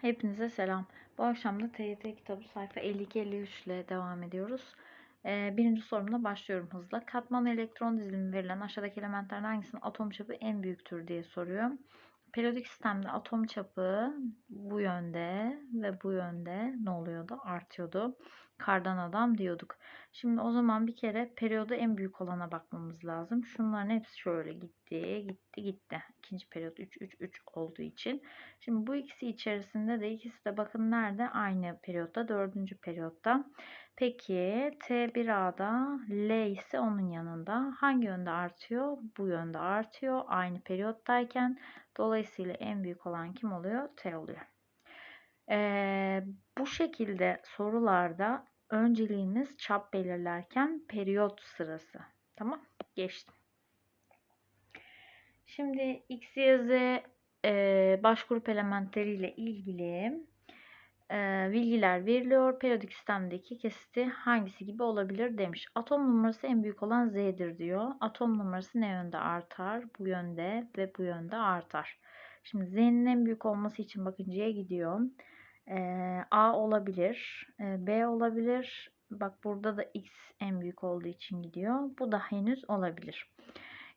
Hepinize selam. Bu akşam da TYT kitabı sayfa 52-53 ile devam ediyoruz. Ee, birinci sorumla başlıyorum hızla. Katman elektron dizilimi verilen aşağıdaki elementlerden hangisinin atom çapı en büyüktür diye soruyor. Periyodik sistemde atom çapı bu yönde ve bu yönde ne oluyordu? Artıyordu. Kardan adam diyorduk. Şimdi o zaman bir kere periyoda en büyük olana bakmamız lazım. Şunların hepsi şöyle gitti, gitti, gitti. İkinci periyot 3, 3, 3 olduğu için. Şimdi bu ikisi içerisinde de ikisi de bakın nerede? Aynı periyotta, dördüncü periyotta. Peki T1A'da L ise onun yanında. Hangi yönde artıyor? Bu yönde artıyor. Aynı periyottayken. Dolayısıyla en büyük olan kim oluyor? T oluyor. Ee, bu şekilde sorularda önceliğiniz çap belirlerken periyot sırası. Tamam. Geçtim. Şimdi X, Y, Z e, baş grup elementleriyle ilgili e, bilgiler veriliyor. Periyodik sistemdeki kesiti hangisi gibi olabilir demiş. Atom numarası en büyük olan Z'dir diyor. Atom numarası ne yönde artar? Bu yönde ve bu yönde artar. Şimdi Z'nin en büyük olması için bakın C'ye gidiyor. E, A olabilir. E, B olabilir. Bak burada da X en büyük olduğu için gidiyor. Bu da henüz olabilir.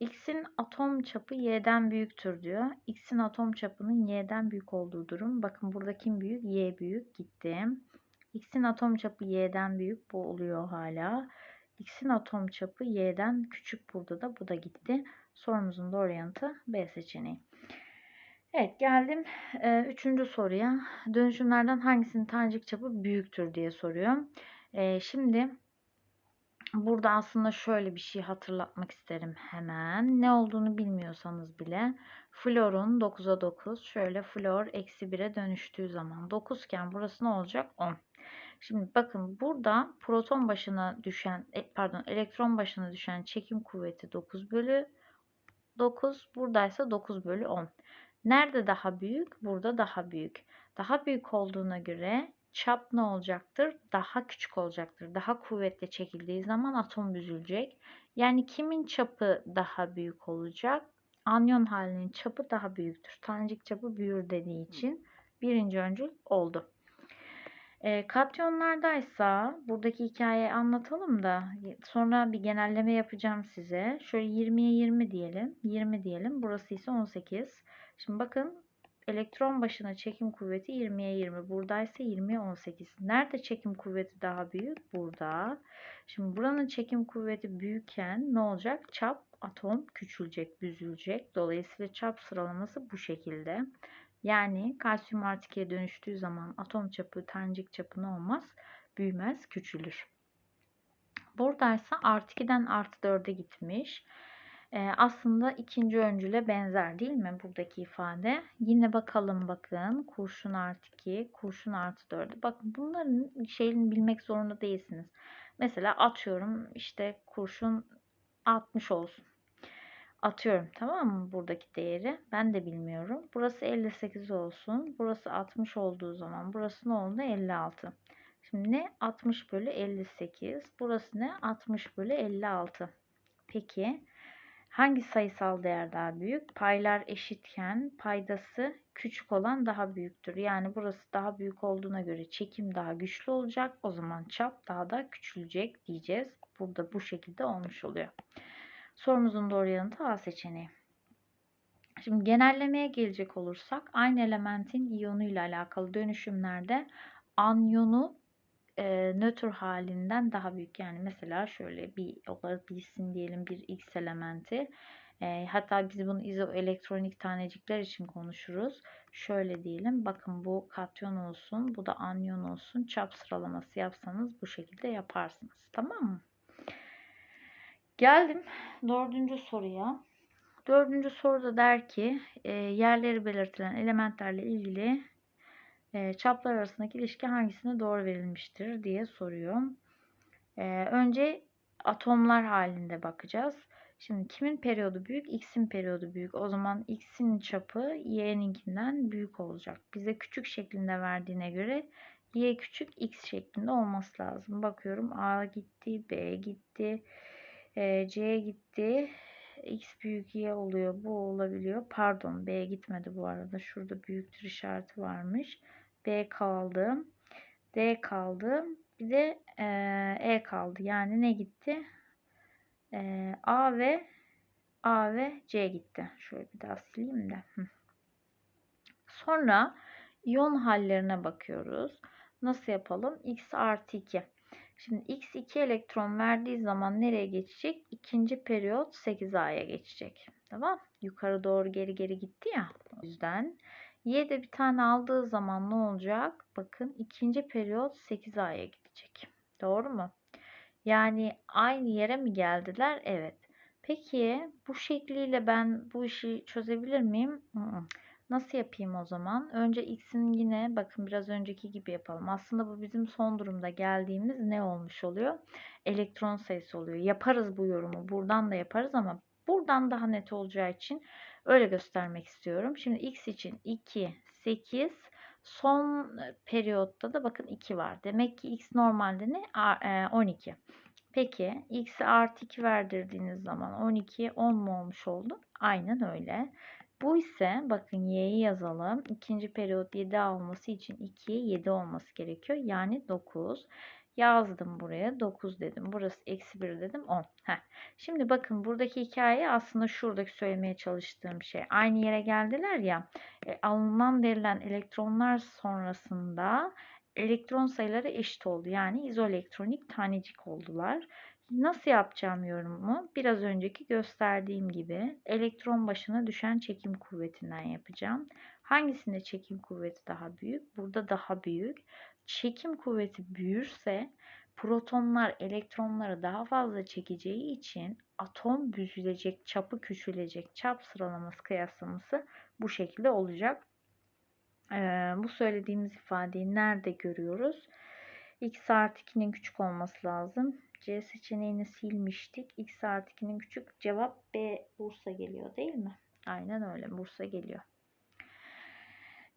X'in atom çapı Y'den büyüktür diyor. X'in atom çapının Y'den büyük olduğu durum. Bakın burada kim büyük? Y büyük. Gitti. X'in atom çapı Y'den büyük. Bu oluyor hala. X'in atom çapı Y'den küçük burada da. Bu da gitti. Sorumuzun doğru yanıtı B seçeneği. Evet geldim e, üçüncü soruya. Dönüşümlerden hangisinin tanecik çapı büyüktür diye soruyor. E, şimdi burada aslında şöyle bir şey hatırlatmak isterim hemen. Ne olduğunu bilmiyorsanız bile florun 9'a 9 şöyle flor eksi 1'e dönüştüğü zaman 9 iken burası ne olacak? 10. Şimdi bakın burada proton başına düşen e, pardon elektron başına düşen çekim kuvveti 9 bölü 9 buradaysa 9 bölü 10. Nerede daha büyük? Burada daha büyük. Daha büyük olduğuna göre çap ne olacaktır? Daha küçük olacaktır. Daha kuvvetle çekildiği zaman atom büzülecek. Yani kimin çapı daha büyük olacak? Anyon halinin çapı daha büyüktür. Tanecik çapı büyür dediği için birinci öncül oldu. E, katyonlardaysa buradaki hikayeyi anlatalım da sonra bir genelleme yapacağım size. Şöyle 20'ye 20 diyelim. 20 diyelim. Burası ise 18. Şimdi bakın elektron başına çekim kuvveti 20'ye 20. Buradaysa 20'ye 18. Nerede çekim kuvveti daha büyük? Burada. Şimdi buranın çekim kuvveti büyükken ne olacak? Çap atom küçülecek, büzülecek. Dolayısıyla çap sıralaması bu şekilde. Yani kalsiyum artı 2'ye dönüştüğü zaman atom çapı, tanecik çapı ne olmaz? Büyümez, küçülür. Buradaysa artı 2'den artı 4'e gitmiş. Aslında ikinci öncüle benzer değil mi buradaki ifade? Yine bakalım bakın. Kurşun artı 2, kurşun artı 4. Bakın bunların şeyini bilmek zorunda değilsiniz. Mesela atıyorum işte kurşun 60 olsun. Atıyorum tamam mı buradaki değeri? Ben de bilmiyorum. Burası 58 olsun. Burası 60 olduğu zaman burası ne oldu? 56. Şimdi ne? 60 bölü 58. Burası ne? 60 bölü 56. Peki hangi sayısal değer daha büyük? Paylar eşitken paydası küçük olan daha büyüktür. Yani burası daha büyük olduğuna göre çekim daha güçlü olacak. O zaman çap daha da küçülecek diyeceğiz. Burada bu şekilde olmuş oluyor. Sorumuzun doğru yanıtı A seçeneği. Şimdi genellemeye gelecek olursak aynı elementin iyonu ile alakalı dönüşümlerde anyonu e, nötr halinden daha büyük. Yani mesela şöyle bir olabilsin diyelim bir X elementi. E, hatta biz bunu izoelektronik tanecikler için konuşuruz. Şöyle diyelim. Bakın bu katyon olsun. Bu da anyon olsun. Çap sıralaması yapsanız bu şekilde yaparsınız. Tamam mı? Geldim dördüncü soruya. Dördüncü soruda der ki e, yerleri belirtilen elementlerle ilgili e, çaplar arasındaki ilişki hangisine doğru verilmiştir diye soruyor. E, önce atomlar halinde bakacağız. Şimdi kimin periyodu büyük? X'in periyodu büyük. O zaman X'in çapı Y'ninkinden büyük olacak. Bize küçük şeklinde verdiğine göre Y küçük X şeklinde olması lazım. Bakıyorum A gitti, B gitti. E, C gitti. X büyük Y oluyor. Bu olabiliyor. Pardon B gitmedi bu arada. Şurada büyüktür işareti varmış. B kaldı. D kaldı. Bir de e, kaldı. Yani ne gitti? E, A ve A ve C gitti. Şöyle bir daha sileyim de. Sonra iyon hallerine bakıyoruz. Nasıl yapalım? X artı 2. Şimdi X 2 elektron verdiği zaman nereye geçecek? İkinci periyot 8A'ya geçecek. Tamam. Yukarı doğru geri geri gitti ya. O yüzden Y de bir tane aldığı zaman ne olacak? Bakın ikinci periyot 8A'ya gidecek. Doğru mu? Yani aynı yere mi geldiler? Evet. Peki bu şekliyle ben bu işi çözebilir miyim? Nasıl yapayım o zaman? Önce x'in yine bakın biraz önceki gibi yapalım. Aslında bu bizim son durumda geldiğimiz ne olmuş oluyor? Elektron sayısı oluyor. Yaparız bu yorumu. Buradan da yaparız ama buradan daha net olacağı için öyle göstermek istiyorum. Şimdi x için 2, 8, son periyotta da bakın 2 var. Demek ki x normalde ne? 12. E, Peki x'e artı 2 verdirdiğiniz zaman 12 10 mu olmuş oldu? Aynen öyle. Bu ise bakın y'yi yazalım. İkinci periyot 7 alması için 2'ye 7 olması gerekiyor. Yani 9. Yazdım buraya. 9 dedim. Burası eksi 1 dedim. 10. Heh. Şimdi bakın buradaki hikaye aslında şuradaki söylemeye çalıştığım şey. Aynı yere geldiler ya. E, alınan verilen elektronlar sonrasında elektron sayıları eşit oldu. Yani izoelektronik tanecik oldular. Nasıl yapacağım yorumu? Biraz önceki gösterdiğim gibi elektron başına düşen çekim kuvvetinden yapacağım. Hangisinde çekim kuvveti daha büyük? Burada daha büyük. Çekim kuvveti büyürse protonlar elektronları daha fazla çekeceği için atom büzülecek, çapı küçülecek. Çap sıralaması kıyaslaması bu şekilde olacak. Ee, bu söylediğimiz ifadeyi nerede görüyoruz? x artı 2'nin küçük olması lazım. C seçeneğini silmiştik. X artı 2'nin küçük. Cevap B Bursa geliyor değil mi? Aynen öyle. Bursa geliyor.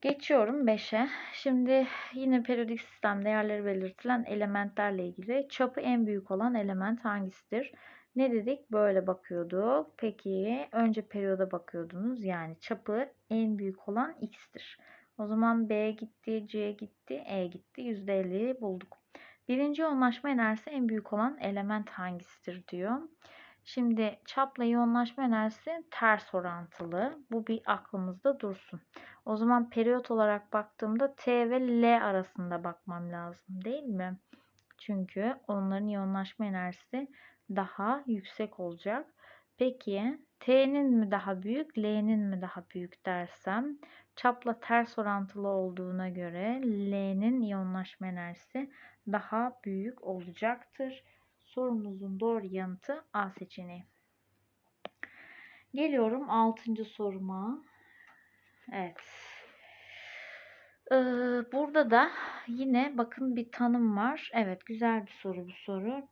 Geçiyorum 5'e. Şimdi yine periyodik sistem değerleri belirtilen elementlerle ilgili çapı en büyük olan element hangisidir? Ne dedik? Böyle bakıyorduk. Peki önce periyoda bakıyordunuz. Yani çapı en büyük olan x'tir. O zaman B gitti, C gitti, E gitti. %50'yi bulduk. Birinci yoğunlaşma enerjisi en büyük olan element hangisidir diyor. Şimdi çapla yoğunlaşma enerjisi ters orantılı. Bu bir aklımızda dursun. O zaman periyot olarak baktığımda T ve L arasında bakmam lazım değil mi? Çünkü onların yoğunlaşma enerjisi daha yüksek olacak. Peki T'nin mi daha büyük, L'nin mi daha büyük dersem çapla ters orantılı olduğuna göre L'nin iyonlaşma enerjisi daha büyük olacaktır. Sorumuzun doğru yanıtı A seçeneği. Geliyorum 6. soruma. Evet. Ee, burada da yine bakın bir tanım var. Evet güzel bir soru bu soru.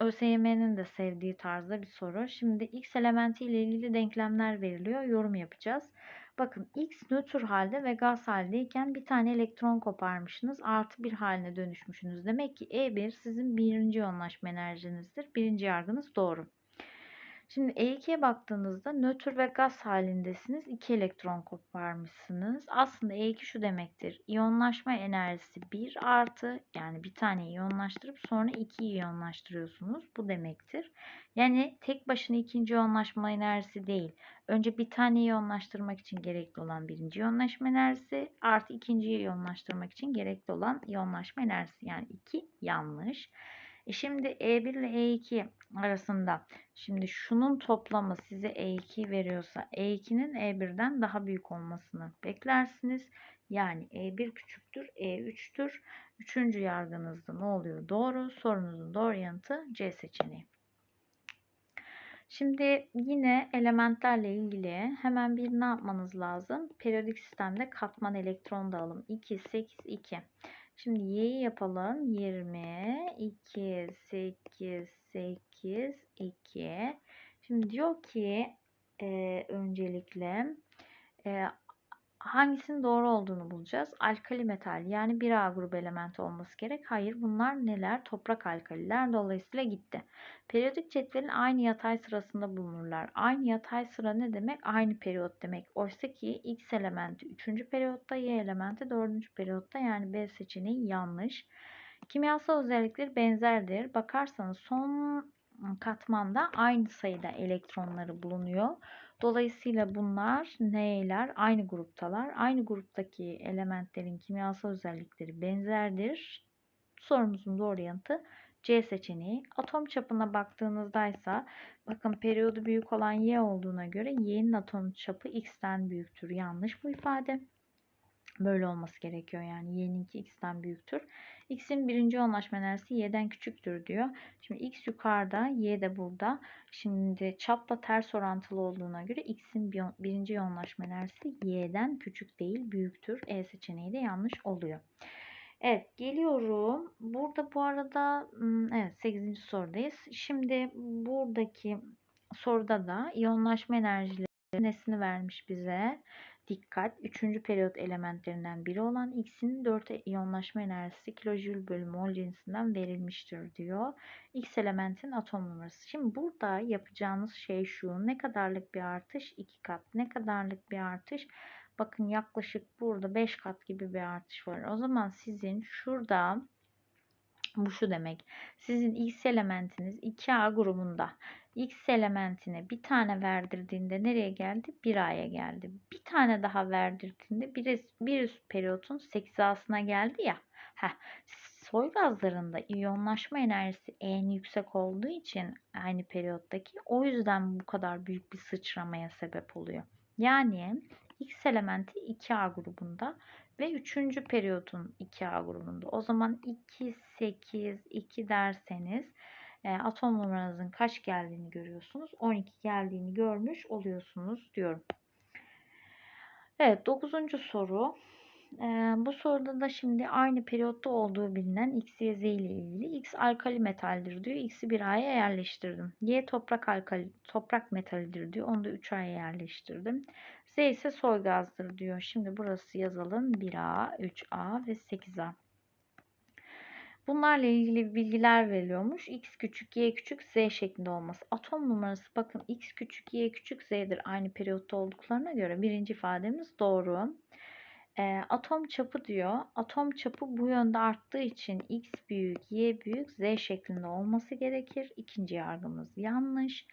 ÖSYM'nin de sevdiği tarzda bir soru. Şimdi X elementi ile ilgili denklemler veriliyor. Yorum yapacağız. Bakın X nötr halde ve gaz haldeyken bir tane elektron koparmışsınız. Artı bir haline dönüşmüşsünüz. Demek ki E1 sizin birinci yoğunlaşma enerjinizdir. Birinci yargınız doğru. Şimdi E2'ye baktığınızda nötr ve gaz halindesiniz. 2 elektron koparmışsınız. Aslında E2 şu demektir. İyonlaşma enerjisi 1 artı yani bir tane iyonlaştırıp sonra 2 iyonlaştırıyorsunuz. Bu demektir. Yani tek başına ikinci iyonlaşma enerjisi değil. Önce bir tane iyonlaştırmak için gerekli olan birinci iyonlaşma enerjisi artı ikinci iyonlaştırmak için gerekli olan iyonlaşma enerjisi. Yani 2 yanlış. E şimdi E1 ile E2 arasında şimdi şunun toplamı size E2 veriyorsa E2'nin E1'den daha büyük olmasını beklersiniz. Yani E1 küçüktür, E3'tür. Üçüncü yargınızda ne oluyor? Doğru. Sorunuzun doğru yanıtı C seçeneği. Şimdi yine elementlerle ilgili hemen bir ne yapmanız lazım? Periyodik sistemde katman elektron dağılım 2, 8, 2. Şimdi y'yi yapalım. 20, 2, 8, 8, 2. Şimdi diyor ki e, öncelikle e, hangisinin doğru olduğunu bulacağız. Alkali metal yani 1A grubu elementi olması gerek. Hayır bunlar neler? Toprak alkaliler. Dolayısıyla gitti. Periyodik cetvelin aynı yatay sırasında bulunurlar. Aynı yatay sıra ne demek? Aynı periyot demek. Oysa ki X elementi 3. periyotta, Y elementi 4. periyotta yani B seçeneği yanlış. Kimyasal özellikleri benzerdir. Bakarsanız son katmanda aynı sayıda elektronları bulunuyor. Dolayısıyla bunlar neyler? Aynı gruptalar. Aynı gruptaki elementlerin kimyasal özellikleri benzerdir. Sorumuzun doğru yanıtı C seçeneği. Atom çapına baktığınızda ise bakın periyodu büyük olan Y olduğuna göre Y'nin atom çapı X'ten büyüktür. Yanlış bu ifade. Böyle olması gerekiyor yani y'ninki x'ten büyüktür. x'in birinci yoğunlaşma enerjisi y'den küçüktür diyor. Şimdi x yukarıda y de burada. Şimdi çapla ters orantılı olduğuna göre x'in birinci yoğunlaşma enerjisi y'den küçük değil büyüktür. E seçeneği de yanlış oluyor. Evet geliyorum. Burada bu arada evet 8. sorudayız. Şimdi buradaki soruda da iyonlaşma enerjileri nesini vermiş bize? Dikkat! Üçüncü periyot elementlerinden biri olan X'in 4 iyonlaşma enerjisi kilojül bölü mol cinsinden verilmiştir diyor. X elementin atom numarası. Şimdi burada yapacağınız şey şu. Ne kadarlık bir artış? 2 kat. Ne kadarlık bir artış? Bakın yaklaşık burada 5 kat gibi bir artış var. O zaman sizin şurada bu şu demek. Sizin X elementiniz 2A grubunda X elementine bir tane verdirdiğinde nereye geldi? 1A'ya geldi. Bir tane daha verdirdiğinde bir, bir üst periyotun 8A'sına geldi ya. Heh, soy gazlarında iyonlaşma enerjisi en yüksek olduğu için aynı periyottaki o yüzden bu kadar büyük bir sıçramaya sebep oluyor. Yani X elementi 2A grubunda ve 3. periyotun 2A grubunda. O zaman 2, 8, 2 derseniz e, atom numaranızın kaç geldiğini görüyorsunuz. 12 geldiğini görmüş oluyorsunuz diyorum. Evet 9. soru. Bu soruda da şimdi aynı periyotta olduğu bilinen X, Y, Z ile ilgili X alkali metaldir diyor. X'i bir A'ya yerleştirdim. Y toprak alkali, toprak metalidir diyor. Onu da 3 A'ya yerleştirdim. Z ise soy gazdır diyor. Şimdi burası yazalım. 1A, 3A ve 8A. Bunlarla ilgili bilgiler veriliyormuş. X küçük, Y küçük, Z şeklinde olması. Atom numarası bakın X küçük, Y küçük, Z'dir. Aynı periyotta olduklarına göre birinci ifademiz doğru. E, atom çapı diyor. Atom çapı bu yönde arttığı için X büyük, Y büyük, Z şeklinde olması gerekir. İkinci yargımız yanlış.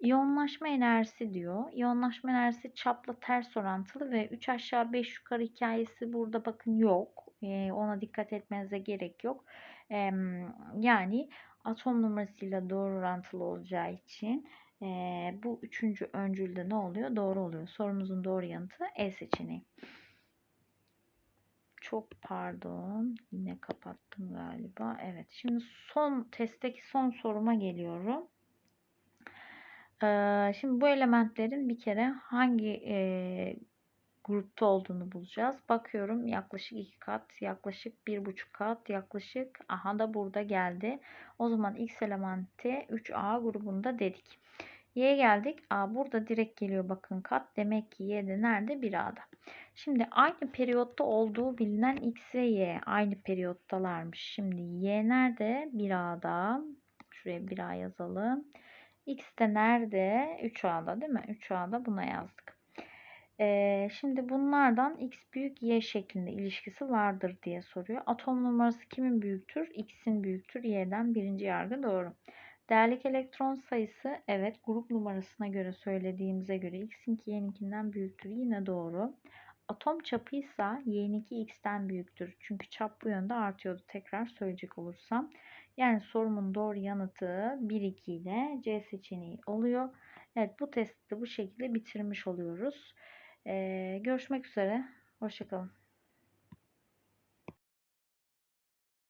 İyonlaşma enerjisi diyor. İyonlaşma enerjisi çapla ters orantılı ve 3 aşağı 5 yukarı hikayesi burada bakın yok. E, ona dikkat etmenize gerek yok. E, yani atom numarasıyla doğru orantılı olacağı için e, bu üçüncü öncülde ne oluyor? Doğru oluyor. Sorumuzun doğru yanıtı E seçeneği. Çok pardon. Yine kapattım galiba. Evet. Şimdi son testteki son soruma geliyorum. Ee, şimdi bu elementlerin bir kere hangi e, grupta olduğunu bulacağız. Bakıyorum yaklaşık 2 kat, yaklaşık 1,5 kat, yaklaşık aha da burada geldi. O zaman X elementi 3A grubunda dedik. Y'ye geldik. A burada direkt geliyor bakın kat. Demek ki Y de nerede? 1A'da. Şimdi aynı periyotta olduğu bilinen X ve Y aynı periyottalarmış. Şimdi Y nerede? 1A'da. Şuraya 1A yazalım. X de nerede? 3A'da değil mi? 3A'da buna yazdık. Ee, şimdi bunlardan X büyük Y şeklinde ilişkisi vardır diye soruyor. Atom numarası kimin büyüktür? X'in büyüktür. Y'den birinci yargı doğru. Değerlik elektron sayısı evet grup numarasına göre söylediğimize göre x'inki y'ninkinden büyüktür. Yine doğru. Atom çapı ise y'ninki x'ten büyüktür. Çünkü çap bu yönde artıyordu. Tekrar söyleyecek olursam. Yani sorumun doğru yanıtı 1, 2 ile C seçeneği oluyor. Evet bu testi bu şekilde bitirmiş oluyoruz. Ee, görüşmek üzere. Hoşçakalın.